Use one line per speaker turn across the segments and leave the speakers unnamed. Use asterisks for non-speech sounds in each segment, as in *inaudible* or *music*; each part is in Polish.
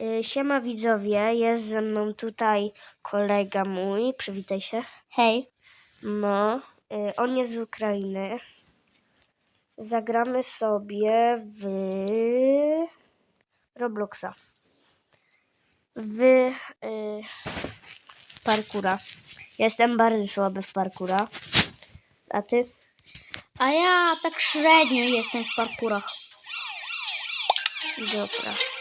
Y, Siema widzowie, jest ze mną tutaj kolega mój, przywitaj się.
Hej.
No, y, on jest z Ukrainy. Zagramy sobie w Robloxa. W y, parkura. Jestem bardzo słaby w parkura. A ty?
A ja tak średnio jestem w parkurach.
Dobra.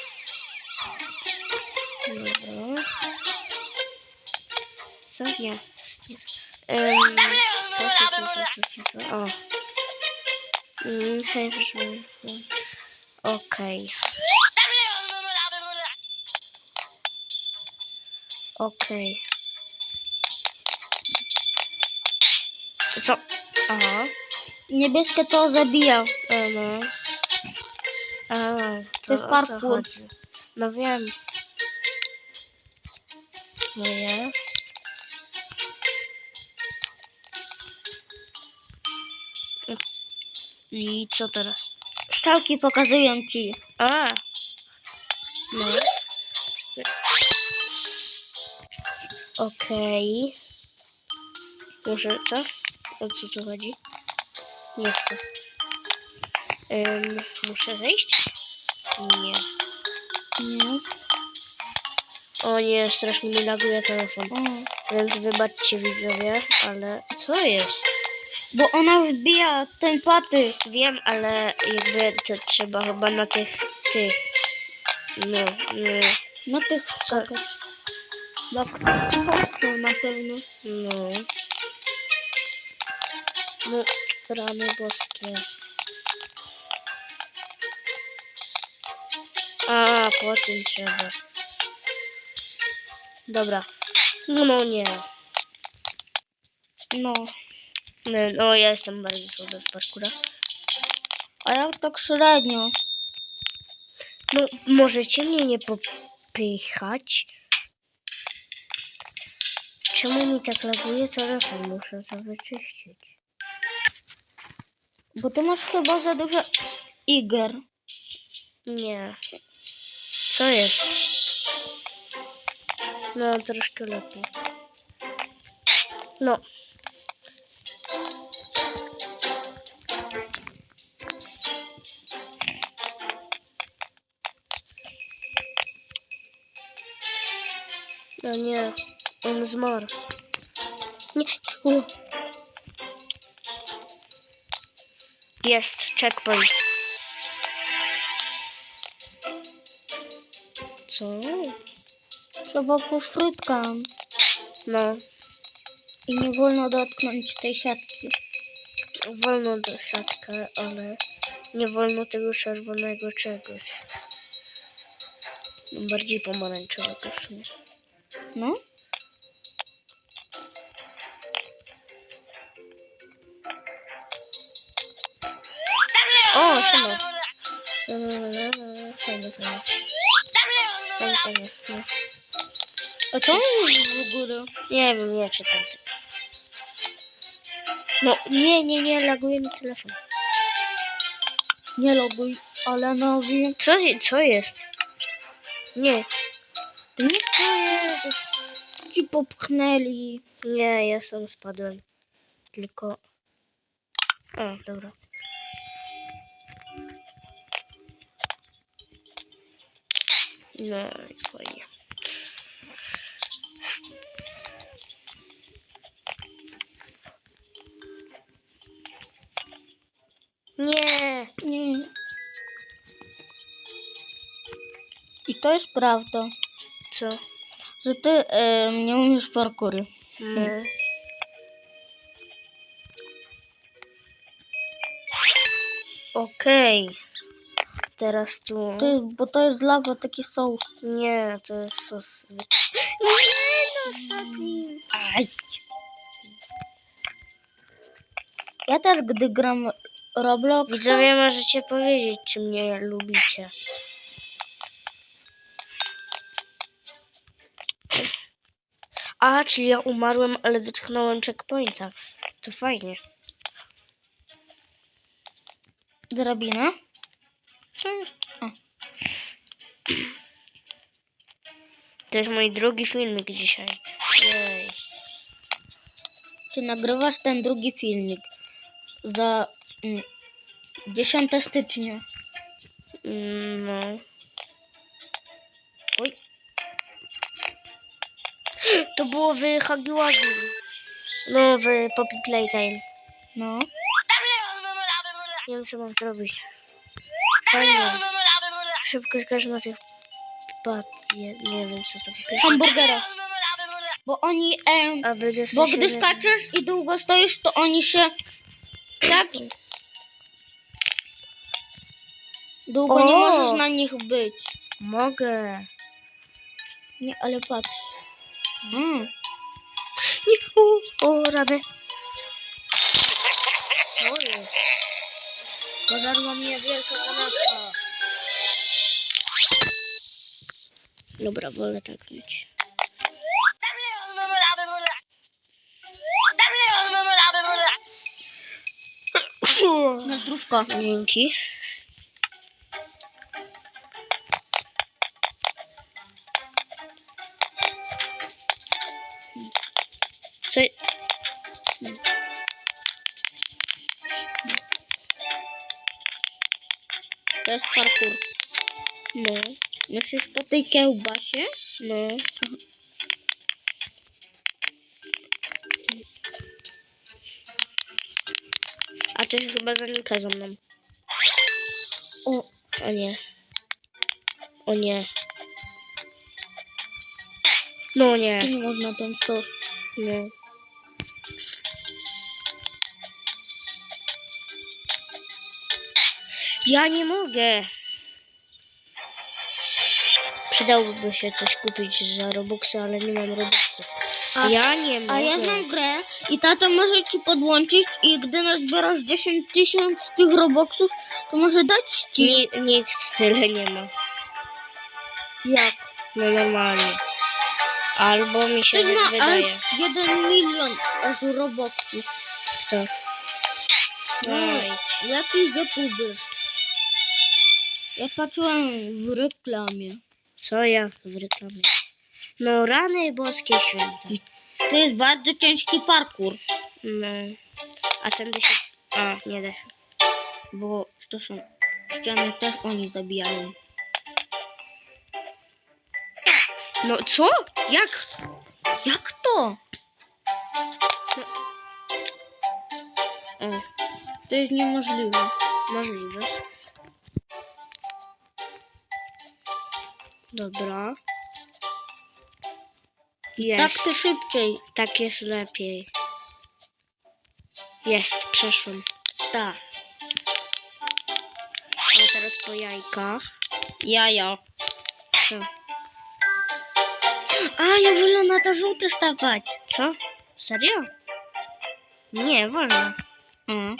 Co? Nie. Nie. Um, co, co, co, co, co, co, co? O. Mm, hej, proszę. Okej. Okej. Co? Aha.
Niebieskie to zabija.
E, no. A, to,
jest
o
parkour.
To chodzi. no wiem. I co teraz?
Strzałki pokazują ci.
A! No. Okej. Może co? O co tu chodzi? Nie chcę. Ym, muszę zejść? Nie.
Nie.
O nie, strasznie mi laguje telefon.
O.
Więc wybaczcie widzowie, ale co jest?
Bo ona wbija ten patyk.
Wiem, ale jakby to trzeba chyba na tych, tych, no, no,
Na tych skakach. Tak. To na pewno.
no. No, rany boskie. A, po tym trzeba. Dobra. No, no nie.
No.
No, ja jestem bardzo słaby w parkurach.
A ja tak średnio.
No, możecie mnie nie popychać? Czemu mi tak laguje telefon? Muszę to wyczyścić.
Bo ty masz chyba za dużo iger.
Nie. Co jest? No, troszkę lepiej. No. No nie, on zmarł. Nie. U. Jest checkpoint. Co?
Trzeba po frytkam.
No,
I nie wolno dotknąć tej siatki.
wolno do siatkę, ale nie wolno tego czerwonego czegoś. Bardziej pomarańczowego w sumie.
No.
O, siema. Fajnie, fajnie. Fajnie, fajnie. No.
A co jest w ogóle?
Nie wiem, nie czytam. No, nie, nie, nie, laguje mi telefon.
Nie loguj, ale nowi.
Co, co jest? Nie. Nie, co jest?
Ci popchnęli.
Nie, ja sam spadłem. Tylko... O, dobra. No fajnie. Nie!
Nie. I to jest prawda,
Co?
że ty e, nie umiesz parkury.
Nie. Okej. Teraz tu.
To jest, bo to jest lawa, taki sos.
Nie, to jest sos. Nie.
Aj. Ja też, gdy gram Roblox,
Widzowie, możecie powiedzieć, czy mnie lubicie. A, czyli ja umarłem, ale dotknąłem checkpointa. To fajnie.
drabina.
Jest...
O.
to jest mój drugi filmik dzisiaj. Jej.
Ty nagrywasz ten drugi filmik za mm, 10 stycznia.
Mm, No.
Oj,
To było w Wuggy. No, w Poppy Playtime.
no.
Nie wiem, co mam zrobić. Fajnie. Szybko każdy na tych pad. Nie, nie wiem, co to pierwsze.
Hamburgera. Bo oni, em,
A będzie
bo gdy skaczesz i długo stoisz, to oni się tak długo nie
O!
możesz na nich być.
Mogę.
Nie, ale patrz. Mm.
Nie, o, radę. Co jest?
Pożarła mnie wielka kanapka.
Dobra, wolę tak mieć.
Na zdrówko.
Dzięki. Co?
To jest parkour.
No,
Musisz po tej kiełbasie
no. A to się chyba zanika za mną.
O,
O nie. O nie. No nie.
tu nie można ten sos.
No. Ja nie mogę. Przydałoby się coś kupić za Robuxy, ale nie mam Robuxów.
A-
ja nie mogę.
A ja znam grę i tata może ci podłączyć i gdy nazbierasz 10 tysięcy tych roboksów, to może dać ci.
Ni- Nikt tyle nie ma.
Jak?
No normalnie. Albo mi się
Ktoś ma
wydaje.
aż 1 milion aż roboksów.
Kto?
No,
Oj.
jaki youtuber? Ja patrzyłem w reklamie.
Co ja w reklamie? No rany boskie święte.
To jest bardzo ciężki parkour,
No. A tędy się... A, nie da się.
bo to są ściany też oni zabijają.
No co? Jak?
Jak to?
O,
To jest niemożliwe.
możliwe. Dobra. Jest.
Tak szybciej.
Tak jest lepiej. Jest, przeszłam.
Tak.
A teraz po jajkach.
Jaja.
Co?
A, ja wolę na te żółte stawać.
Co? Serio? Nie, wolno.
Mm.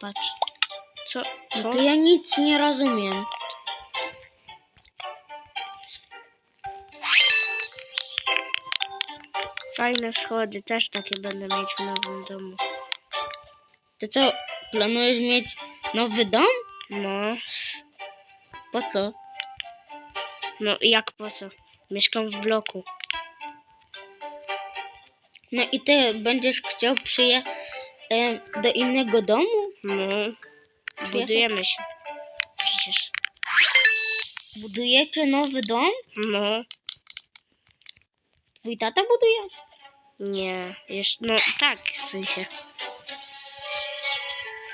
Patrz. Co? Co?
No to ja nic nie rozumiem.
Fajne schody, też takie będę mieć w nowym domu.
To co, planujesz mieć nowy dom?
No,
Po co?
No jak po co? Mieszkam w bloku.
No i ty będziesz chciał przyjechać do innego domu?
No, budujemy się. Przecież.
Budujecie nowy dom?
No,
Twój tata buduje?
nie, jeszcze, no tak, w sensie.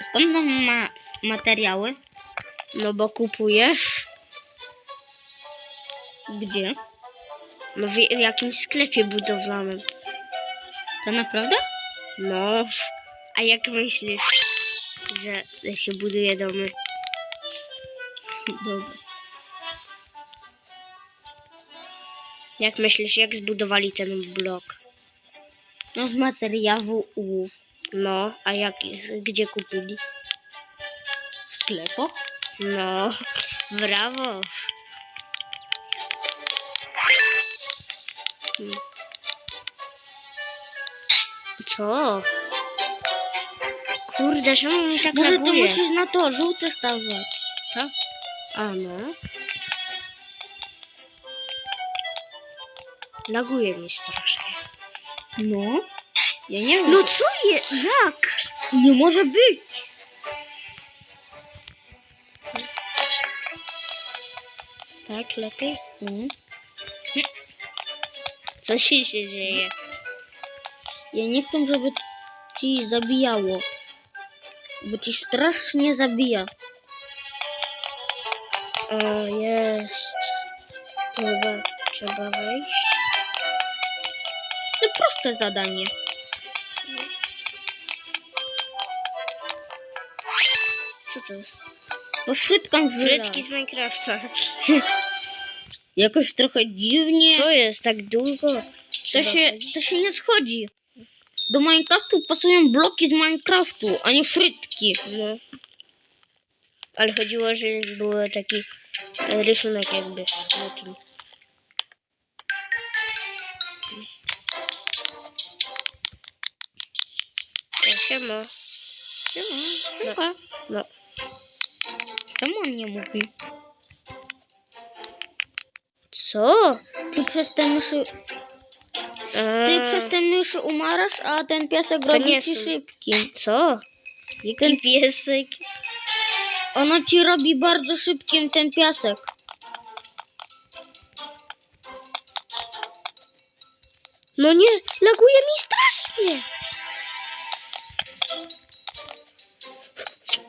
Skąd tam ma materiały?
No bo kupujesz,
Gdzie?
no w jakimś sklepie budowlanym.
To naprawdę?
No, a jak myślisz, że się buduje domy?
Dobra.
Jak myślisz, jak zbudowali ten blok?
No z materiałów
No, a jak, gdzie kupili?
w sklepach?
No, brawo. Co? Kurde, czemu mi tak
Może ty musisz na to żółte stawać.
To? A no. Laguje mi strasznie.
No. Ja nie wiem.
No co je? Jak?
nie może być.
Tak, lepiej?
Mm.
Co się się dzieje?
Ja nie chcę, żeby ci zabijało. Bo ci strasznie zabija.
O, jest. Chyba trzeba wejść.
To proste zadanie.
Co to jest?
Bo frytkam
Frytki z Minecrafta. *laughs*
Jakoś trochę dziwnie.
Co jest tak długo?
To się, to się nie schodzi. Do Minecraftu pasują bloki z Minecraftu, a nie frytki.
No. Ale chodziło, że był taki rysunek jakby na tym. Siema.
Siema.
No. No.
Czemu on nie mówi?
Co?
Ty przez te myszy,
A,
ty przez te myszy umarasz, a ten piesek
To
robi
nie
ci
są.
szybki.
Co? Jaki piesek?
Ono ci robi bardzo szybkim ten piasek.
No nie, laguje mi strasznie.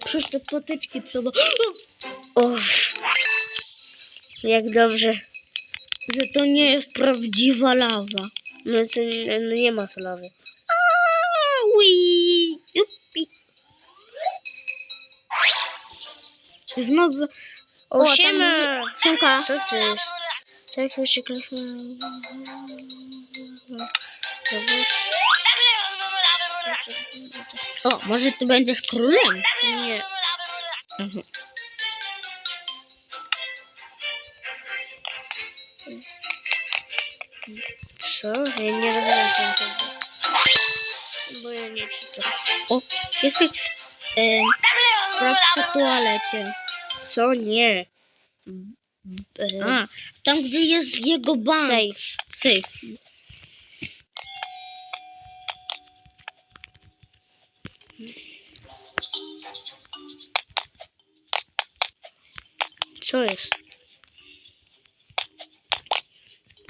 Przez te patyczki trzeba... *gasps*
O, jak dobrze.
Że to nie jest prawdziwa lawa.
No, co, no nie ma solowy.
Ui, jupi. Znowu...
O,
tam
siema!
Siemka.
Co to jest? Tak, uciekliśmy.
O, może ty będziesz królem?
Nie.
Mhm.
Co? Ja nie rozumiem tego. Bo ja nie czytam.
O, jesteś w, em, w toalecie.
Co? Nie. E,
A, tam gdzie jest jego bank.
Safe.
Safe.
Co jest?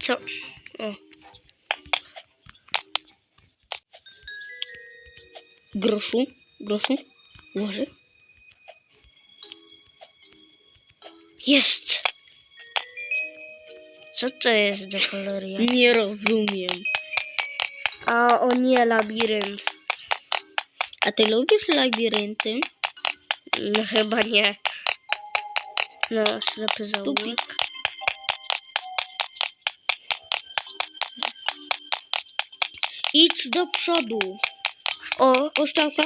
Co? O.
Groszu. Groszu. Może?
Jest! Co to jest do cholery?
Nie rozumiem.
A o nie, labirynt.
A ty lubisz labirynty?
No chyba nie. No, ślepy zaułek.
Idź do przodu.
O,
Puszczałka.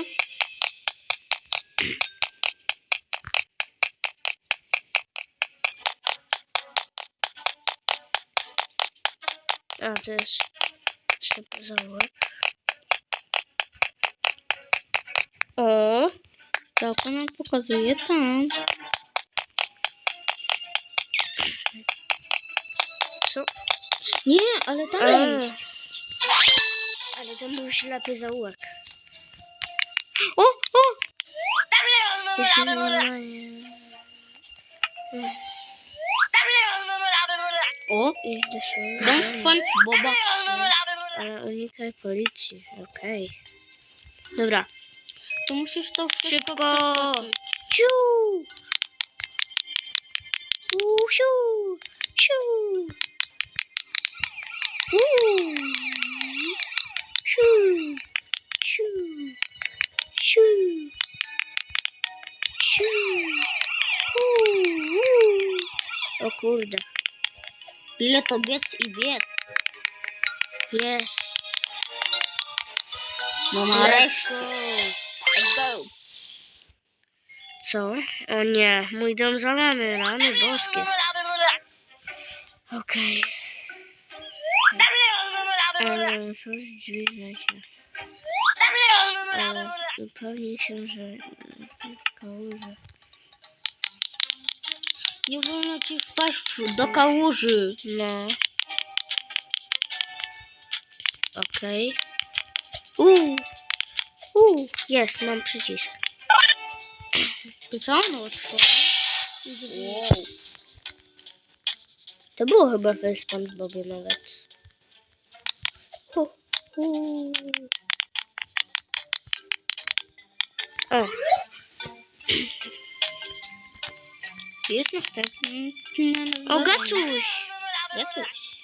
a to jest ślepy zaułek. O,
Strzałka nam pokazuje tam.
co?
Nie, ale tam.
A. Ale to był ślepy zaułek.
O, o! O,
Idź do siebie.
dom SpongeBoba.
Ale unikaj policji, okej. Dobra.
To musisz to wszystko
Szybko.
przeskoczyć.
Siu! U, siu! Siu! Siu! Siu! Siu! Siu! U, u. O kurde.
Ile to biec i biec.
Jest.
No
Let's
nareszcie.
Co? O nie, mój dom zalany, rany boskie. Okej. Ale coś dziwne się. Ale upewnię się, że kałuże.
Nie wolno ci wpaść do kałuży.
No. Okej. Uuu. Uuu. Jest, mam przycisk.
I co ono otworzy?
Wow. To było chyba w SpongeBobie nawet. Hu. O,
Jest następny.
o Gacuś!
Gacuś.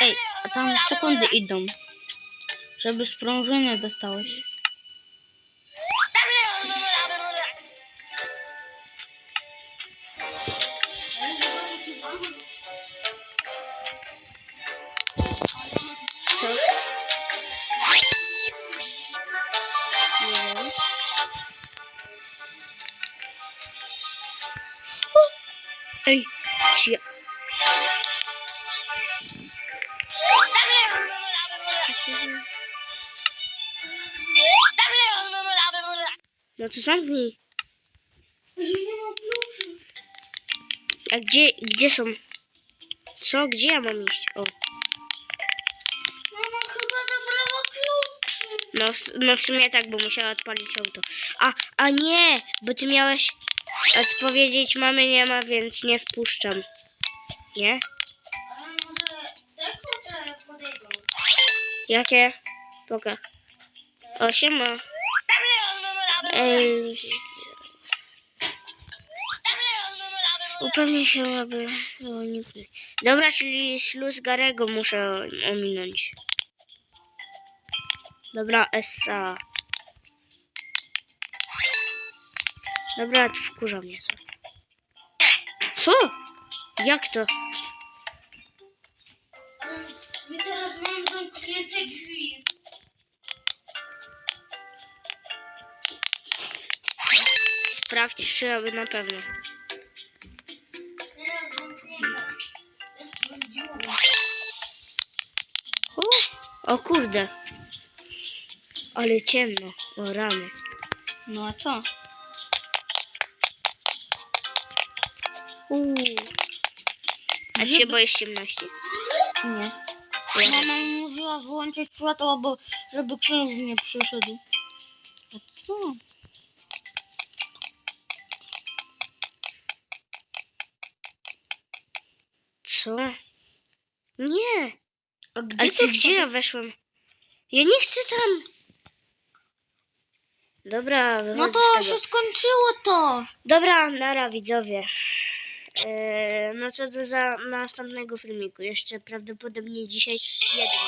Ej, a tam sekundy idą. Żeby sprążynę dostałeś.
Ej, ja... No to zamknij. A gdzie, gdzie są? Co? Gdzie ja mam iść? O.
Mama chyba zabrała klucz.
No, no w sumie tak, bo musiała odpalić auto. A, a nie, bo ty miałeś odpowiedzieć mamy nie ma, więc nie wpuszczam. Nie? Jakie? Poka. O, siema. Ej. Upewnij się, aby... O, nikt nie. Dobra, czyli śluz Garego muszę ominąć. Dobra, Essa. Dobra, to wkurza mnie to. Co? Jak to?
My teraz mam zamknięte drzwi.
Sprawdź, czy aby na pewno. O, o kurde. Ale ciemno. O rany.
No a co?
Uuu. A ty się boisz ciemności?
Nie. Mama mi mówiła wyłączyć światło, bo żeby księży nie przyszedł. A co?
Co? Nie.
A
A
gdzie
ty gdzie ja weszłem? Ja nie chcę tam. Dobra,
No to się skończyło to.
Dobra, nara widzowie. Eee, no co do za następnego filmiku. Jeszcze prawdopodobnie dzisiaj jeden